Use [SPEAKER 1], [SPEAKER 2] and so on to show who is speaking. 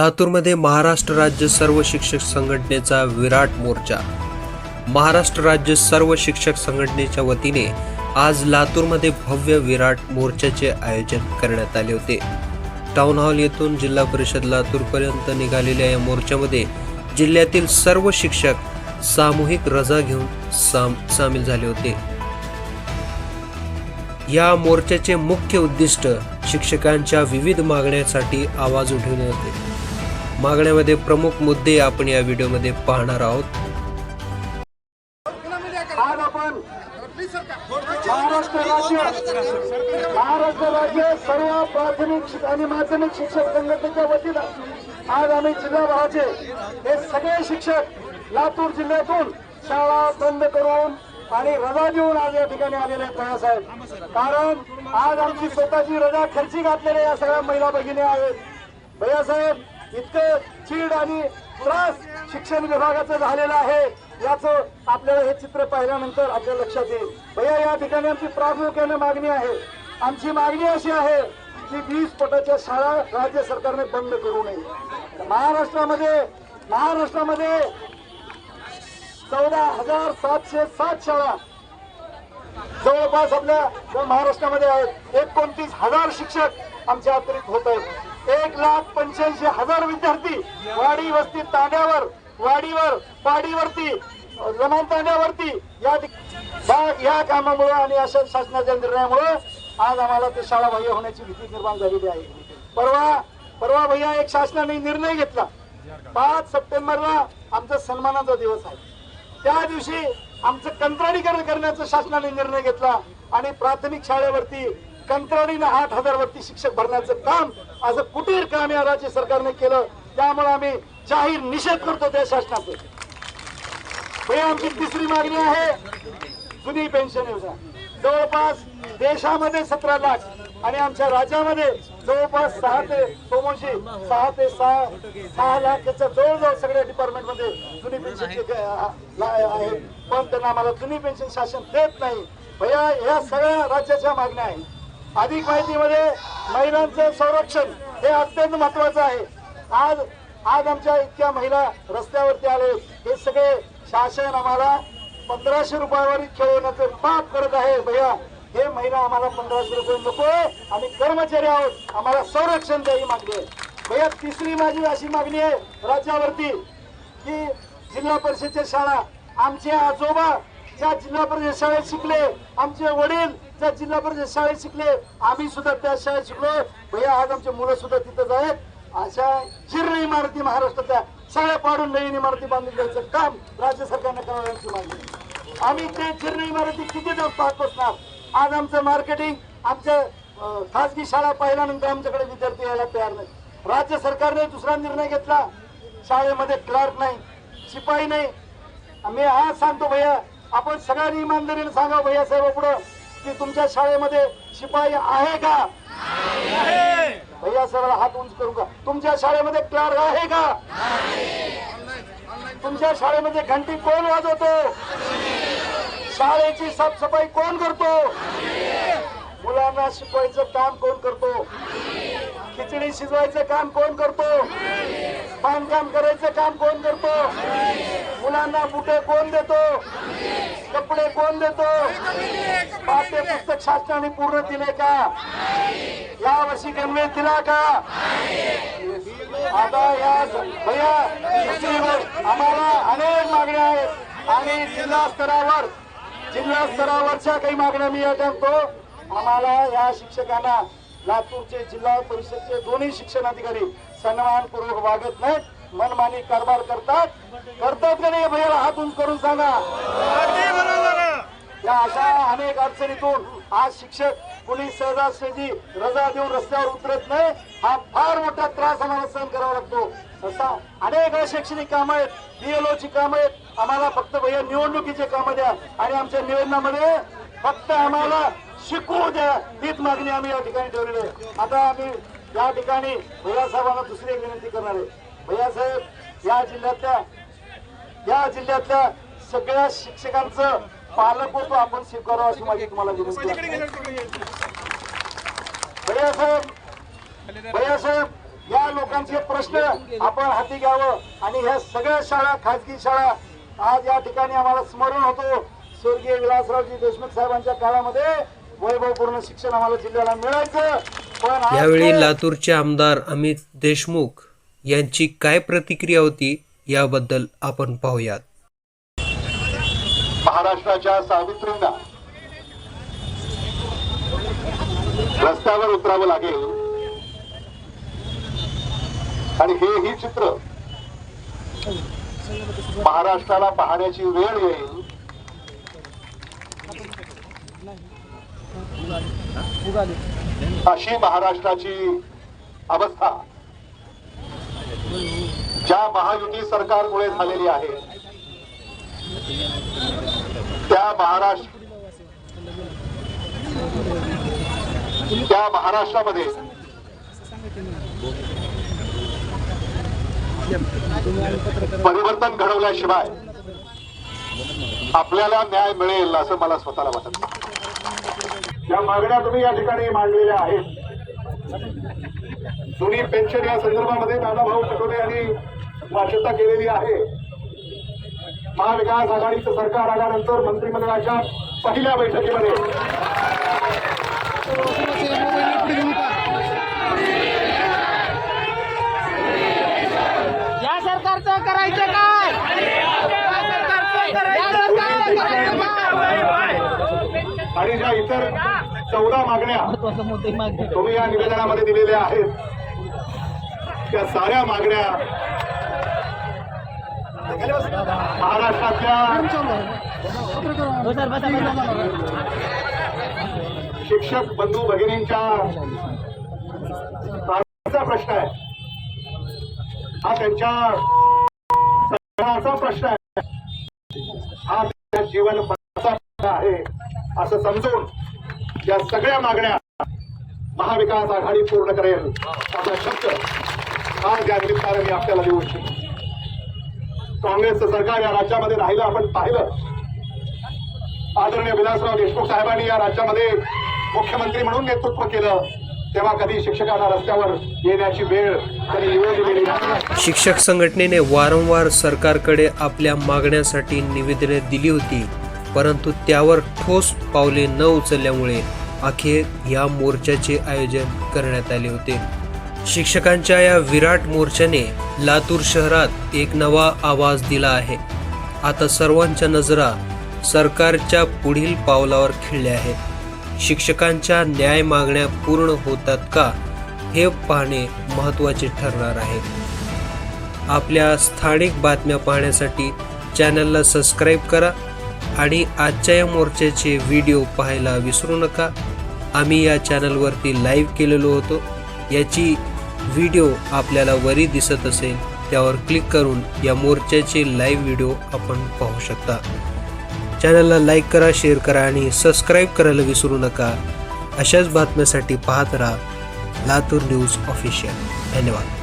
[SPEAKER 1] लातूरमध्ये महाराष्ट्र राज्य सर्व शिक्षक संघटनेचा विराट मोर्चा. महाराष्ट्र राज्य सर्व शिक्षक संघटनेच्या वतीने आज लातूरमध्ये भव्य विराट मोर्चाचे आयोजन करण्यात आले होते. टाउन हॉल येथून जिल्हा परिषद लातूरपर्यंत निघालेल्या या मोर्चामध्ये जिल्ह्यातील सर्व शिक्षक सामूहिक रजा घेऊन साम सामील झाले होते. या मोर्चाचे मुख्य उद्दिष्ट शिक्षकांच्या विविध मागण्यांसाठी आवाज उठवणे होते. मागण्यामध्ये प्रमुख मुद्दे आपण या व्हिडिओमध्ये पाहणार आहोत.
[SPEAKER 2] आज आपण महाराष्ट्र राज्य महाराष्ट्र राज्य सर्व प्राथमिक आणि माध्यमिक शिक्षक संघटनेच्या वतीनं आज आम्ही जिल्हाभराचे हे सगळे शिक्षक लातूर जिल्ह्यातून शाळा बंद करून आणि रजा देऊन आज या ठिकाणी आलेले आहेत भैयासाहेब कारण आज आमची स्वतःची रजा खर्ची घातलेल्या या सगळ्या महिला भगिनी आहेत. भैयासाहेब इतकं चीड आणि त्रास शिक्षण विभागाचं झालेलं आहे. याचं आपल्याला हे चित्र पाहिल्यानंतर आपल्या लक्षात येईल. भैया या ठिकाणी आमची प्रामुख्याने मागणी आहे. आमची मागणी अशी आहे की वीस पटाच्या शाळा राज्य सरकारने बंद करू नये. महाराष्ट्रामध्ये महाराष्ट्रामध्ये चौदा हजार सातशे सात शाळा जवळपास आपल्या महाराष्ट्रामध्ये आहेत. एकोणतीस हजार शिक्षक आमच्या अतिरिक्त होत आहेत. एक लाख पंच्याऐंशी हजार विद्यार्थी वाडी वस्ती तांड्यावर वाडीवर पाडीवरती लमान तांड्यावरती या या- या कामामुळे आणि अशा शासनाच्या निर्णयामुळे आज आम्हाला ते शाळा बाह्य होण्याची भीती निर्माण झालेली आहे. परवा परवा भैया एक शासनाने निर्णय घेतला. पाच सप्टेंबरला आमचा सन्मानाचा दिवस आहे. त्या दिवशी आमचं कंत्राटीकरण करण्याचा शासनाने निर्णय घेतला आणि प्राथमिक शाळेवरती कंत्राडीनं आठ हजार वरती शिक्षक भरण्याचं काम असं कुटीर काम या राज्य सरकारने केलं. त्यामुळे आम्ही जाहीर निषेध करतो त्या शासनाचं हे आमची तिसरी मागणी आहे. जुनी पेन्शन योजना. जवळपास देशामध्ये सतरा लाख आणि आमच्या राज्यामध्ये जवळपास सहा ते सोमोशी सहा ते सहा सहा लाखाच्या जवळजवळ सगळ्या डिपार्टमेंटमध्ये जुनी पेन्शनचे आहे. पण त्यांना आम्हाला जुनी पेन्शन शासन देत नाही. भैया या सगळ्या राज्याच्या मागण्या आहेत. अधिक माहितीमध्ये महिलांचं संरक्षण हे अत्यंत महत्वाचं आहे. आज आज आमच्या इतक्या महिला रस्त्यावरती आले. हे सगळे शासन आम्हाला पंधराशे रुपयावर खेळवण्याचं पाप करत आहे. भैया हे महिला आम्हाला पंधराशे रुपये नको आम्ही कर्मचारी आहोत. आम्हाला संरक्षण द्या ही मागणी आहे. भैया तिसरी माझी अशी मागणी आहे राज्यावरती की जिल्हा परिषदच्या शाळा आमचे आजोबा ज्या जिल्हा परिषद शाळेत शिकले आमचे वडील त्या जिल्हा परिषद शाळेत शिकले आम्ही सुद्धा त्या शाळेत शिकलो. भैया आज आमचे मुलं सुद्धा तिथंच आहेत अशा जीर्ण इमारती महाराष्ट्रातल्या सगळ्या पाडून नवीन इमारती बांधून द्यायचं काम राज्य सरकारने करावं यांची मागणी आम्ही ते जीर्ण इमारती किती दिवस पाहत बसणार? आज आमचं मार्केटिंग आमच्या खासगी शाळा पाहिल्यानंतर आमच्याकडे विद्यार्थी यायला तयार नाही राज्य सरकारने दुसरा निर्णय घेतला. शाळेमध्ये क्लार्क नाही शिपाई नाही. मी आज सांगतो भैया आपण सगळ्यांनी इमानदारीने सांगा भैया साहेब पुढं. की तुमच्या शाळेमध्ये शिपाई आहे का? भैया साहेबाला हात उंच करू का? तुमच्या शाळेमध्ये क्लार्क आहे का? तुमच्या शाळेमध्ये घंटी कोण वाजवतो? शाळेची साफसफाई कोण करतो? मुलांना शिकवायचं काम कोण करतो? खिचडी शिजवायचं काम कोण करतो? बांधकाम करायचं काम कोण करतो? मुलांना बुटे कोण देतो? कपडे कोण देतो? पाठ्य पुस्तक शासनाने पूर्ण दिले का? या वर्षी गणवेश दिला का? आता या भैया आम्हाला अनेक मागण्या आहेत आणि जिल्हा स्तरावर जिल्हा स्तरावरच्या काही मागण्या मी या आम्हाला या शिक्षकांना लातूरचे जिल्हा परिषदचे दोन्ही शिक्षण अधिकारी सन्मानपूर्वक वागत नाहीत. मनमानी कारभार करतात. करतात का नाही भैया हातून करून सांगा. या अशा अनेक अडचणीतून आज शिक्षक पोलीस सहजासहजी रजा देऊन रस्त्यावर उतरत नाही. हा फार मोठा त्रास आम्हाला सहन करावा लागतो. असा अनेक शैक्षणिक कामं आहेत. बीएलओ ची कामं आहेत. आम्हाला फक्त भैया निवडणुकीचे कामं द्या आणि आमच्या निवेदनामध्ये फक्त आम्हाला शिकवू द्या. हीच मागणी आम्ही या ठिकाणी ठेवलेली आहे. आता आम्ही या ठिकाणी भैया साहेबांना दुसरी एक विनंती करणार आहे. भैया साहेब या जिल्ह्यातल्या या जिल्ह्यातल्या सगळ्या शिक्षकांचं पालकत्व आपण स्वीकारावं अशी माझी तुम्हाला विनंती आहे. भैया साहेब भैया साहेब
[SPEAKER 3] या लोकांचे प्रश्न आपण हाती घ्यावं आणि ह्या सगळ्या शाळा खाजगी शाळा आज या ठिकाणी आम्हाला स्मरण होतो. स्वर्गीय विलासरावजी देशमुख साहेबांच्या काळामध्ये वैभवपूर्ण शिक्षण आम्हाला जिल्ह्याला मिळायचं.
[SPEAKER 1] यावेळी लातूरचे आमदार अमित देशमुख यांची काय प्रतिक्रिया होती याबद्दल आपण पाहूयात.
[SPEAKER 3] महाराष्ट्राच्या सावित्रींना रस्त्यावर उतरावं लागेल. आणि हे ही चित्र महाराष्ट्राला पाहण्याची वेळ येईल. अशी महाराष्ट्राची अवस्था ज्या महायुती सरकारमुळे झालेली आहे. त्या महाराष्ट्र त्या महाराष्ट्रामध्ये परिवर्तन घडवल्याशिवाय आपल्याला न्याय मिळेल असं मला स्वतःला वाटत. ज्या या मागण्या तुम्ही या ठिकाणी मांडलेल्या आहेत जुनी पेन्शन या संदर्भामध्ये नानाभाऊ पटोले यांनी वाच्यता केलेली आहे. महाविकास आघाडीचं सरकार आल्यानंतर मंत्रिमंडळाच्या पहिल्या बैठकीमध्ये
[SPEAKER 4] या सरकारचं करायचं काय या सरकारचं करायचं काय
[SPEAKER 3] आणि ज्या इतर चौदा मागण्या तुम्ही या निवेदनामध्ये दिलेल्या आहेत. त्या साऱ्या मागण्या महाराष्ट्रातल्या
[SPEAKER 4] हो
[SPEAKER 3] शिक्षक बंधू भगिनींच्या प्रश्न आहे. हा त्यांच्या सगळ्याचा प्रश्न आहे. हा त्यांच्या जीवन आहे असं समजून या सगळ्या मागण्या महाविकास आघाडी पूर्ण करेल असा शब्द आज या निमित्तानं मी आपल्याला देऊ इच्छितो. काँग्रेसचं सरकार या राज्यामध्ये राहिलं आपण पाहिलं. आदरणीय विलासराव देशमुख साहेबांनी या राज्यामध्ये मुख्यमंत्री म्हणून नेतृत्व केलं. तेव्हा कधी शिक्षकांना रस्त्यावर येण्याची वेळ कधी येऊ दिलेली नाही.
[SPEAKER 1] शिक्षक संघटनेने वारंवार सरकारकडे आपल्या मागण्यासाठी निवेदने दिली होती. परंतु त्यावर ठोस पावले न उचलल्यामुळे अखेर या मोर्चाचे आयोजन करण्यात आले होते. शिक्षकांच्या या विराट मोर्चाने लातूर शहरात एक नवा आवाज दिला आहे. आता सर्वांच्या नजरा सरकारच्या पुढील पावलावर खिळल्या आहेत. शिक्षकांच्या न्याय मागण्या पूर्ण होतात का हे पाहणे महत्त्वाचे ठरणार आहे. आपल्या स्थानिक बातम्या पाहण्यासाठी चॅनलला सबस्क्राईब करा. आणि आजच्या या मोर्चाचे व्हिडिओ पाहायला विसरू नका. आम्ही या चॅनलवरती लाईव्ह केलेलो होतो. याची व्हिडिओ आपल्याला वरी दिसत असेल त्यावर क्लिक करून या मोर्चाचे लाईव्ह व्हिडिओ आपण पाहू शकता. चॅनलला लाईक करा शेअर करा आणि सबस्क्राईब करायला विसरू नका. अशाच बातम्यासाठी पाहत राहा लातूर न्यूज ऑफिशियल. धन्यवाद.